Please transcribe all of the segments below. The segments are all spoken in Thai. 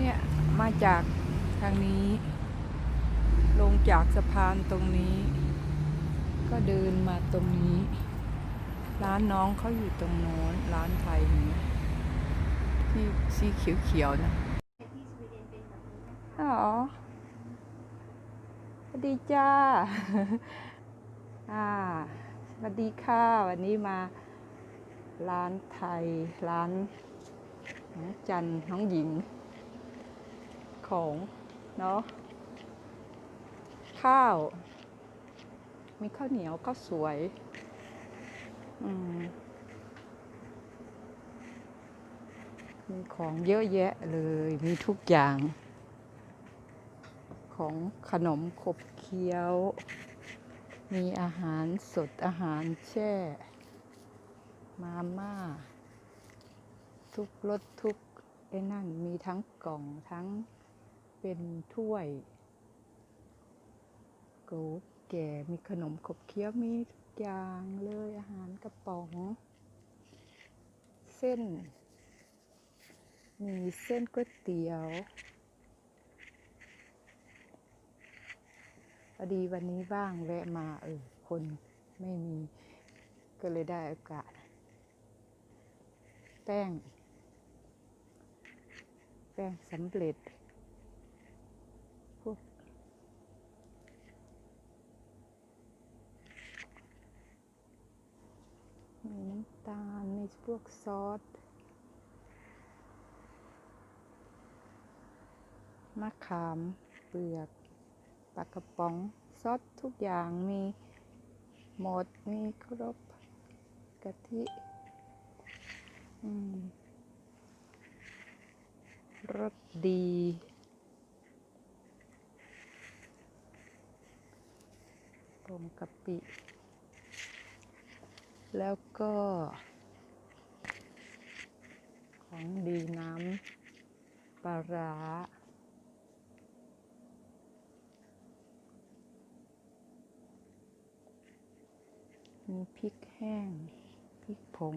เนี่ย มาจากทางนี้ ลงจากสะพานตรงนี้ ก็เดินมาตรงนี้ ร้านน้องเขาอยู่ตรงโน้น ร้านไทยนี่ที่สีเขียวๆนะอ๋อสวัสดีจ้า อ่าสวัสดีค่ะ วันนี้มาร้านไทย ร้านน้องจันน้องหญิง ของเนาะข้าว มีข้าวเหนียวข้าวสวยอืมมีของเยอะแยะเลยมีทุกอย่าง ของขนมขบเคี้ยว มีอาหารสดอาหารแช่ มาม่า ทุกรสทุกไอ้นั่นมีทั้งกล่องทั้ง เป็นถ้วยโกแก่มีขนมขบเคี้ยวมีทุกอย่างเลยอาหารกระป๋อง เส้น มีเส้นก๋วยเตี๋ยวพอดีวันนี้ว่างแวะมาเออคนไม่มีก็เลยได้โอกาส แป้ง แป้งสำเร็จ พวก มีน้ำตาล มีพ วกซอสมะขามเปลือกปลากระป๋องซอสทุกอย่างมีหมดมีครบกะทิรสดีผงกะปิ แล้วก็ ของดีน้ำปลาร้ามีพริกแห้ง พริกผง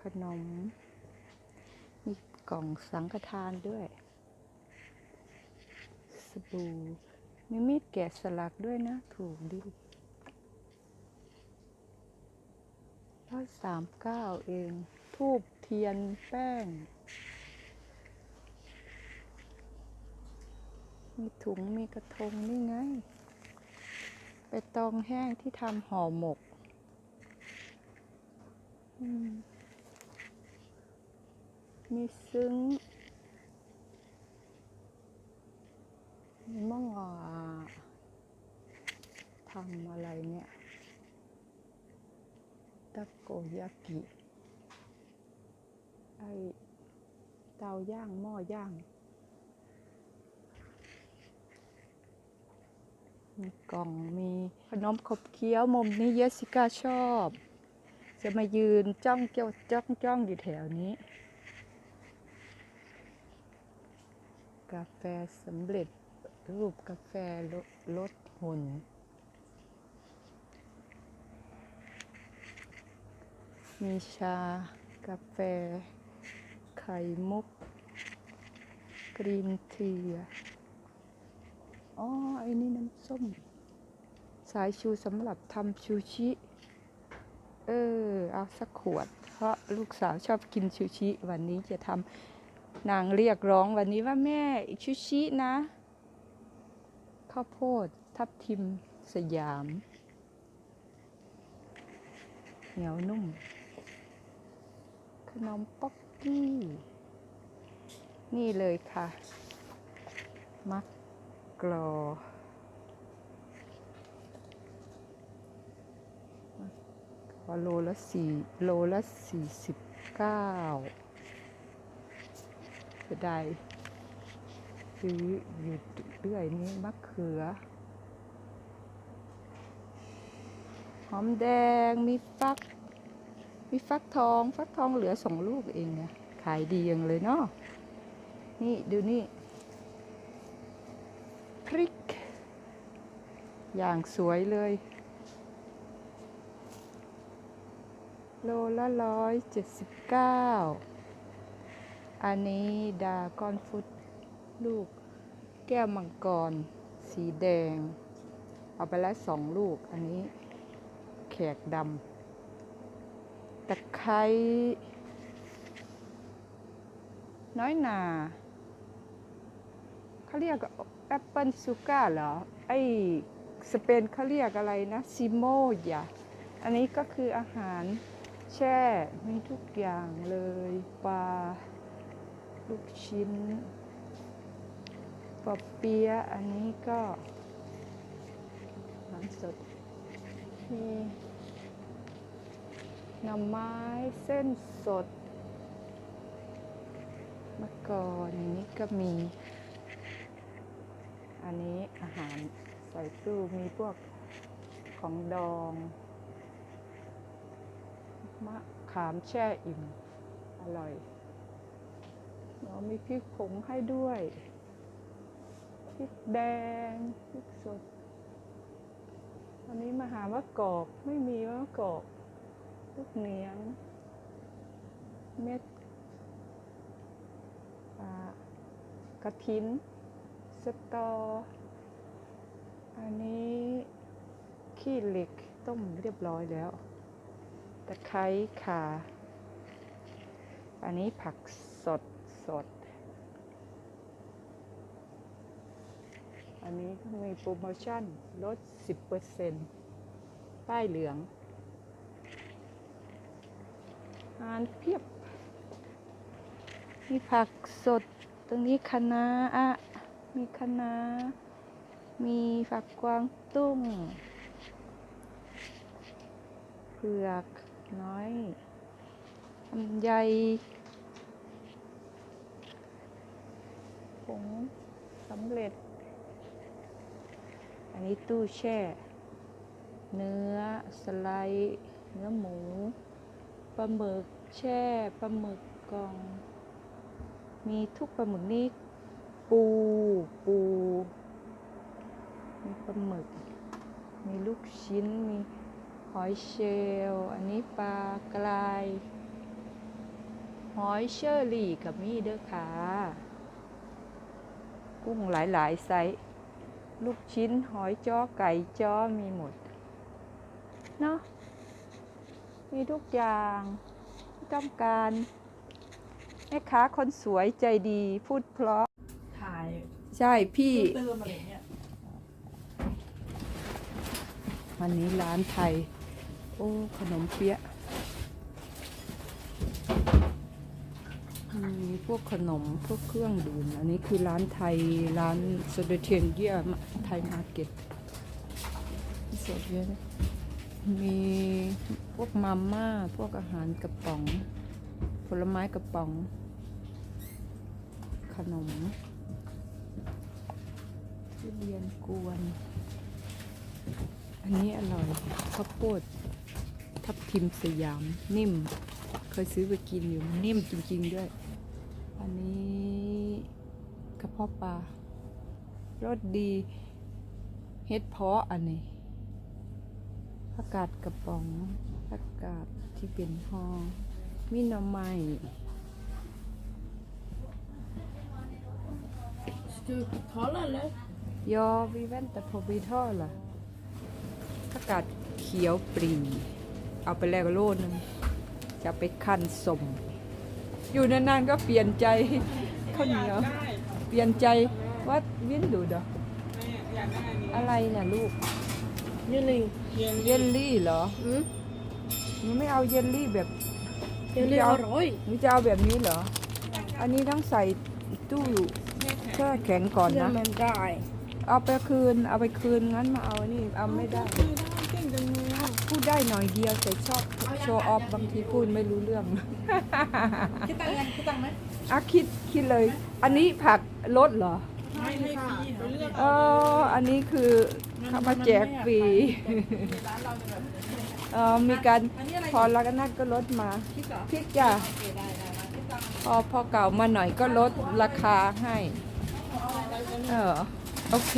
ขนม มีกล่องสังฆทานด้วย สบู่ มีมีดแกะสลักด้วยนะ ถูกดิร้อย สามเก้าเอง ทูบเทียนแป้ง มีถุงมีกระทงนี่ไง ไปตองแห้งที่ทำห่อหมกมมีซึ้งมีมะงาทำอะไรเนี่ย ตะโกยากิ ไอเตาย่างหม้อย่าง มีกล่องมีขนมขบเคี้ยวมุมนี้เยสิก้าชอบ จะมายืนจ้องเจ้าจ้องจ้องอยู่แถวนี้ กาแฟสำเร็จรูปกาแฟลดลดหุ่น มีชา กาแฟ ไข่มุก กรีนทีอ๋อไอ้นี่น้ำส้ม สายชูสำหรับทำชูชิ เออ เอาสักขวด เพราะลูกสาวชอบกินชูชิ วันนี้จะทำนางเรียกร้องวันนี้ว่าแม่ชูชินะ ข้าวโพด ทับทิม สยาม เหนียวนุ่ม นมป๊อกกี้ นี่เลยค่ะ มักกรอโลละสี่โลละสี่สิบเก้าจะได้ซื้ออยู่เรื่อยนี้มะเขือ หอมแดงมีฟัก มีฟักทอง ฟักทองเหลือสองลูกเองเนี่ยขายดีอยังเลยเนาะนี่ดูนี่ พริก อย่างสวยเลย โลละร้อยเจ็ดสิบเก้าอันนี้ดากอนฟุตลูก แก้วมังกร สีแดง เอาไปแล้วสองลูก อันนี้ แขกดำ ตะไคร้น้อยหนาเขาเรียกแอปเปิลซูก้าเหรอ ไอสเปนเขาเรียกอะไรนะซิโมยาอันนี้ก็คืออาหารแช่มีทุกอย่างเลยปลาลูกชิ้นปอเปียอันนี้ก็อาหารสดมี หน่อไม้เส้นสดมะกอกอย่างนี้ก็มี อันนี้อาหารใส่ตู้มีพวกของดองมะขามแช่อิ่ม อร่อยเรามีพริกผงให้ด้วยพริกแดงพริกสด อันนี้มาหามะกอกไม่มีมะกอก ลูกเหนียง เม็ดอ่ากระถิน สตอ อันนี้ขี้เหล็กต้มเรียบร้อยแล้ว ตะไคร้ข่า อันนี้ผักสดสด อันนี้มีโปรโมชั่นลด 10%ป้ายเหลือง อาหารเพียบ มีผักสด ตรงนี้คะน้าอะมีคะน้า มีฝักกวางตุ้ง เผือกน้อยลำไยผงสำเร็จ อันนี้ตู้แช่ เนื้อสไลด์ เนื้อหมูปลาหมึก แช่ปลาหมึกกล่อง มีทุกปลาหมึกนี่ปู ปู มีปลาหมึก มีลูกชิ้น มีหอยเชลล์อันนี้ปลากราย หอยเชอรี่กับมีเด้อค่ะ กุ้งหลาย ๆ ไซส์ ลูกชิ้น หอยจ้อ ไก่จ้อ มีหมด เนาะ มีทุกอย่าง ต้องการแม่ค้าคนสวยใจดีพูดเพราะถ่ายใช่พี่ เติมอะไรเงี้ยวันนี้ร้านไทย โอ้ ขนมเปี๊ยะมีพวกขนม พวกเครื่องดื่ม อันนี้คือร้านไทย ร้านสเดเทนเยียไทยมาร์เก็ตสดเยอะนะมี พวกมาม่า พวกอาหารกระป๋อง ผลไม้กระป๋อง ขนมทุเรียนกวน อันนี้อร่อยข้าวโพดทับทิมสยาม นิ่ม เคยซื้อไปกินอยู่นิ่มจริง ๆ ด้วย อันนี้กระเพาะปลารสดี เฮ็ดเพาะอันนี้ผักกาดกระป๋อง ผักกาดที่เป็นห่อมีหน่อไม้ Du betalar eller? ยอวิเวนแต่พอวีท่อล่ะผักกาดเขียวปรีเอาไปแลกโลนึงจะไปคั่นสม อยู่นานๆก็เปลี่ยนใจข้าวเหนียว เปลี่ยนใจว่าวินดูดออะไรเนี่ยลูก Như này เยลลี่เหรอ นูไม่เอาเยลลี่แบบ Như này Dạ. rồi หนูจะเอาแบบนี้เหรอ อันนี้ต้องใส่ตู้แช่แข็งก่อนนะ men där เอาไปคืน เอาไปคืนงั้นมาเอาอันนี่เอาไม่ได้พูดได้หน่อยเดียวแต่ชอบโชว์ออฟบางทีพูดไม่รู้เรื่อง Cái tăng này, cái tăng đấy อะคิดคิดเลย อันนี้ผักลดเหรอ Hai mươi phí hả? เอออันนี้คือเขามาแจกฟรี เออมีการพอแล้วก็นั่นก็ลดมาพริกจ้ะพอพอเก่ามาหน่อยก็ลดราคาให้ เออโอเค